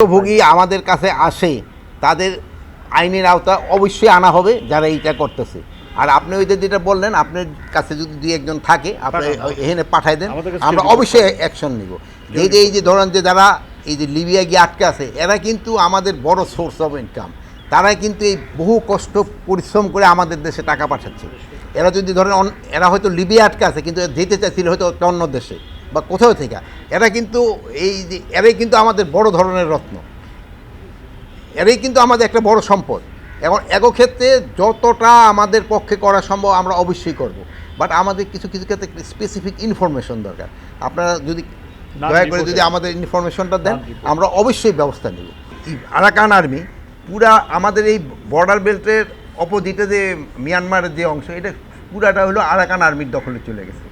ভুক্তভোগী আমাদের কাছে আসে তাদের আইনের আওতা অবশ্যই আনা হবে যারা এইটা করতেছে। আর আপনি ওই যেটা বললেন আপনার কাছে যদি দুই একজন থাকে আপনি। এখানে পাঠাই দেন আমরা অবশ্যই অ্যাকশন নিব। এই যে এই যে ধরেন যে যারা এই যে লিবিয়া গিয়ে আটকে আছে এরা কিন্তু আমাদের বড় সোর্স অফ ইনকাম তারা কিন্তু এই বহু কষ্ট পরিশ্রম করে আমাদের দেশে টাকা পাঠাচ্ছে। এরা যদি ধরেন এরা হয়তো লিবিয়া আটকে আছে কিন্তু যেতে চাইছিল হয়তো অন্য দেশে বা কোথাও থেকে। এরা কিন্তু এই যে এরাই কিন্তু আমাদের বড় ধরনের রত্ন। এরাই কিন্তু আমাদের একটা বড় সম্পদ। এখন ক্ষেত্রে যতটা আমাদের পক্ষে করা সম্ভব আমরা অবশ্যই করব। বাট আমাদের কিছু কিছু ক্ষেত্রে স্পেসিফিক ইনফরমেশন দরকার। আপনারা যদি দয়া করে যদি আমাদের ইনফরমেশনটা দেন আমরা অবশ্যই ব্যবস্থা নেব। আরাকান আর্মি পুরা আমাদের এই বর্ডার বেল্টের অপোজিটে যে মিয়ানমারের যে অংশ এটা পুরাটা হলো আরাকান আর্মির দখলে চলে গেছে।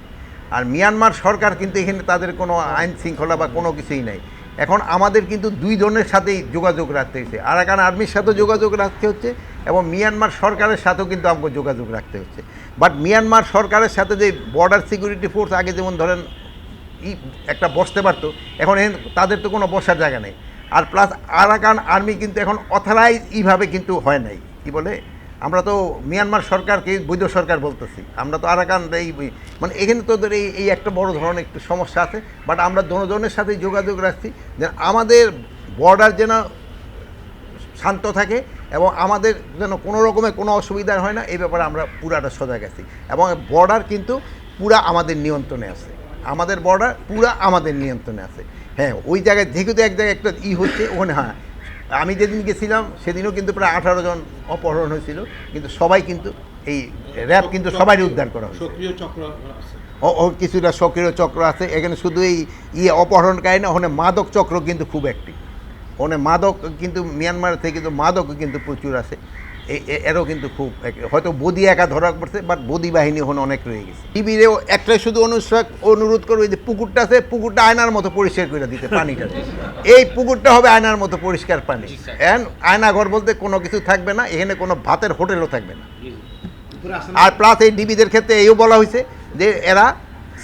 আর মিয়ানমার সরকার কিন্তু এখানে তাদের কোনো আইন শৃঙ্খলা বা কোনো কিছুই নাই। এখন আমাদের কিন্তু দুই জনের সাথেই যোগাযোগ রাখতে হচ্ছে। আরাকান আর্মির সাথেও যোগাযোগ রাখতে হচ্ছে এবং মিয়ানমার সরকারের সাথেও কিন্তু আমাকে যোগাযোগ রাখতে হচ্ছে। বাট মিয়ানমার সরকারের সাথে যে বর্ডার সিকিউরিটি ফোর্স আগে যেমন ধরেন ই একটা বসতে পারতো, এখন এখানে তাদের তো কোনো বসার জায়গা নেই। আর প্লাস আরাকান আর্মি কিন্তু এখন অথরাইজ এইভাবে কিন্তু হয় নাই। কি বলে? আমরা তো মিয়ানমার সরকারকে বৈধ সরকার বলতেছি। আমরা তো আরাকান এই মানে এখানে তোদের এই এই একটা বড় ধরনের একটু সমস্যা আছে বাট আমরা দুজনের সাথে যোগাযোগ রাখছি যে আমাদের বর্ডার যেন শান্ত থাকে এবং আমাদের যেন কোনো রকমের কোনো অসুবিধা হয় না, এই ব্যাপারে আমরা পুরাটা সজাগ আছি। এবং বর্ডার কিন্তু পুরা আমাদের নিয়ন্ত্রণে আছে। আমাদের বর্ডার পুরা আমাদের নিয়ন্ত্রণে আছে। হ্যাঁ ওই জায়গায় যেহেতু এক জায়গায় একটা ই হচ্ছে, ওখানে হ্যাঁ আমি যেদিন গেছিলাম সেদিনও কিন্তু প্রায় আঠারো জন অপহরণ হয়েছিল কিন্তু সবাই কিন্তু এই র্যাব কিন্তু সবাই উদ্ধার করা হয়েছে। সক্রিয় চক্র ও কিছুটা সক্রিয় চক্র আছে এখানে শুধু এই ইয়ে অপহরণকারী না ওখানে মাদক চক্র কিন্তু খুব একটি ওখানে মাদক কিন্তু মিয়ানমার থেকে কিন্তু মাদক কিন্তু প্রচুর আছে। এরও কিন্তু খুব হয়তো বদি একা ধরা পড়ছে বাট বদি বাহিনী ওখানে অনেক রয়ে গেছে। টিভিরেও একটাই শুধু অনুসার অনুরোধ করবে যে পুকুরটা আছে পুকুরটা আয়নার মতো পরিষ্কার করে দিতে পানিটা। এই পুকুরটা হবে আয়নার মতো পরিষ্কার পানি। এন আয়না ঘর বলতে কোনো কিছু থাকবে না এখানে কোনো ভাতের হোটেলও থাকবে না। আর প্লাস এই ডিবিদের ক্ষেত্রে এইও বলা হয়েছে যে এরা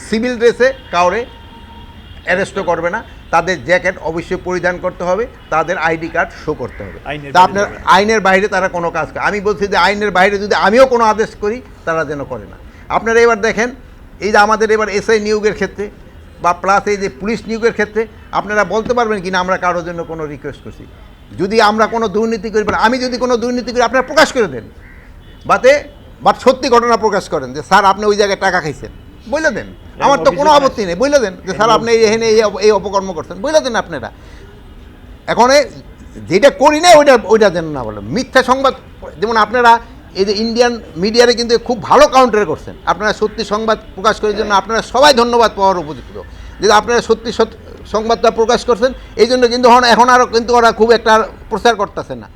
সিভিল ড্রেসে কাউরে অ্যারেস্টও করবে না। তাদের জ্যাকেট অবশ্যই পরিধান করতে হবে। তাদের আইডি কার্ড শো করতে হবে। তা আপনার আইনের বাইরে তারা কোনো কাজ করে আমি বলছি যে আইনের বাইরে যদি আমিও কোনো আদেশ করি তারা যেন করে না। আপনারা এবার দেখেন এই যে আমাদের এবার এসআই নিয়োগের ক্ষেত্রে বা প্লাস এই যে পুলিশ নিয়োগের ক্ষেত্রে আপনারা বলতে পারবেন কি না আমরা কারোর জন্য কোনো রিকোয়েস্ট করছি। যদি আমরা কোনো দুর্নীতি করি আমি যদি কোনো দুর্নীতি করি আপনারা প্রকাশ করে দেন। বাতে বাট সত্যি ঘটনা প্রকাশ করেন যে স্যার আপনি ওই জায়গায় টাকা খাইছেন। বলে দেন। আমার তো কোনো আপত্তি নেই বলে দেন। যে স্যার আপনি এখানে এই অপ- এই অপকর্ম করছেন বলে দেন আপনারা। এখন যেটা করি না ওইটা ওইটা যেন না বলেন। মিথ্যা সংবাদ যেমন আপনারা এই যে ইন্ডিয়ান মিডিয়ারে কিন্তু খুব ভালো কাউন্টার করছেন। আপনারা সত্যি সংবাদ প্রকাশ করার জন্য আপনারা সবাই ধন্যবাদ পাওয়ার উপযুক্ত। যে আপনারা সত্যি সত্য সংবাদটা প্রকাশ করছেন এই জন্য কিন্তু এখন আরও কিন্তু ওরা খুব একটা প্রচার করতেছে না।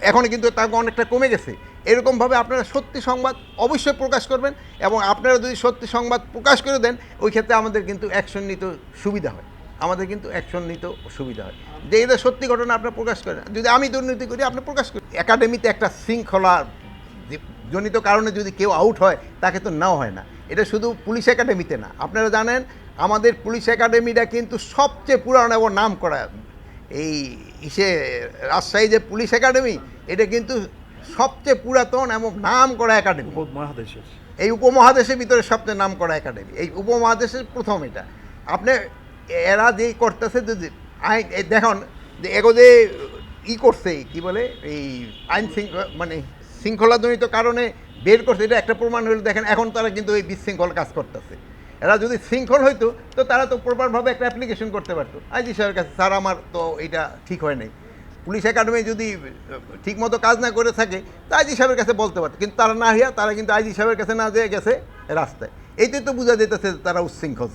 এখন কিন্তু তাকে অনেকটা কমে গেছে। এরকমভাবে আপনারা সত্যি সংবাদ অবশ্যই প্রকাশ করবেন এবং আপনারা যদি সত্যি সংবাদ প্রকাশ করে দেন, ওই ক্ষেত্রে আমাদের কিন্তু অ্যাকশন নিতে সুবিধা হয়। আমাদের কিন্তু অ্যাকশন নিতে সুবিধা হয়। যে এটা সত্যি ঘটনা আপনারা প্রকাশ করেন, যদি আমি দুর্নীতি করি, আপনি প্রকাশ করি একাডেমিতে একটা শৃঙ্খলা জনিত কারণে যদি কেউ আউট হয়, তাকে তো নাও হয় না। এটা শুধু পুলিশ একাডেমিতে না। আপনারা জানেন, আমাদের পুলিশ একাডেমিটা কিন্তু সবচেয়ে পুরানো এবং নাম করা এই ইসে রাজশাহী যে পুলিশ একাডেমি, এটা কিন্তু সবচেয়ে পুরাতন এবং নাম করা একাডেমি। মহাদেশের এই উপমহাদেশের ভিতরে সবচেয়ে নাম করা একাডেমি। এই উপমহাদেশের প্রথম এটা। আপনি এরা যেই করতেছে যদি আইন দেখুন যে এগোদে ই করছে কি বলে? এই আইন শৃঙ্খলা মানে শৃঙ্খলাজনিত কারণে বের করছে এটা একটা প্রমাণ হলে। দেখেন এখন তারা কিন্তু এই বিশৃঙ্খল কাজ করতেছে। এরা যদি শৃঙ্খল হইতো তো তারা তো প্রপারভাবে একটা অ্যাপ্লিকেশন করতে পারতো। আইজি সাহেবের কাছে স্যার আমার তো এটা ঠিক হয় নাই। পুলিশ একাডেমি যদি ঠিকমতো কাজ না করে থাকে, তা আইজি সাহেবের কাছে বলতে পারতো। কিন্তু তারা না হইয়া তারা কিন্তু আইজি সাহেবের কাছে না যেয়ে গেছে রাস্তায়। এইটাই তো বোঝা যেতেছে তারা উচ্ছৃঙ্খল